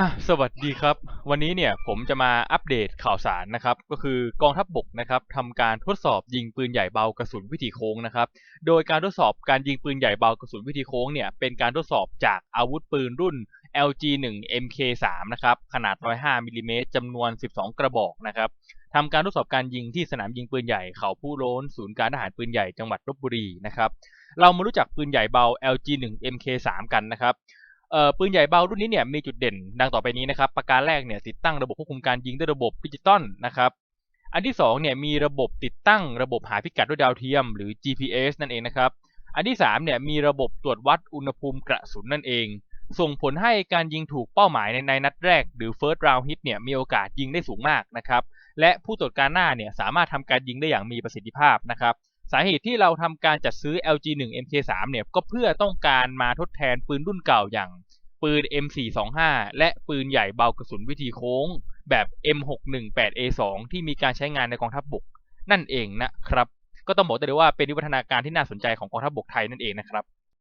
อะสวัสดีครับ วันนี้เนี่ยผมจะมาอัปเดตข่าวสารนะครับ ก็คือกองทัพบบกนะครับทำการทดสอบยิงปืนใหญ่เบากระสุนวิถีโค้งนะครับ โดยการทดสอบการยิงปืนใหญ่เบากระสุนวิถีโค้งเนี่ยเป็นการทดสอบจากอาวุธปืนรุ่น LG1 MK3 นะครับขนาด 105มิลลิเมตรจำนวน 12 กระบอกนะครับทำการทดสอบการยิงที่สนามยิงปืนใหญ่เขาผู้โล้น ศูนย์การทหารปืนใหญ่จังหวัดลบบุรีนะครับเรามารู้จักปืนใหญ่เบา LG1 MK3 กันนะครับ เอ่อปืนใหญ่เบารุ่นนี้เนี่ยมีจุดเด่นดังต่อไปนี้นะครับ ประการแรกเนี่ยติดตั้งระบบควบคุมการยิงด้วยระบบดิจิตอลนะครับ อันที่2เนี่ยมีระบบติดตั้งระบบหาพิกัดด้วยดาวเทียม หรือ GPS นั่นเองนะครับ อันที่3เนี่ยมีระบบตรวจวัดอุณหภูมิกระสุนนั่นเอง ส่งผลให้การยิงถูกเป้าหมายในในนัดแรก หรือ first round hit เนี่ยมีโอกาสยิงได้สูงมากนะครับ และผู้ตรวจการหน้าเนี่ยสามารถทำการยิงได้อย่างมีประสิทธิภาพนะครับ สาเหตุที่เราทำการจัดซื้อ LG1 MK3 เนี่ยก็เพื่อต้องการมาทดแทนปืนรุ่นเก่าอย่างปืน M425 และปืนใหญ่เบากระสุนวิธีโค้งแบบ M618A2 ที่มีการใช้งานในกองทัพบบกนั่นเองนะครับ ก็ต้องบอกได้เลยว่าเป็นวิวัฒนาการที่น่าสนใจของกองทัพบบกไทยนั่นเองนะครับ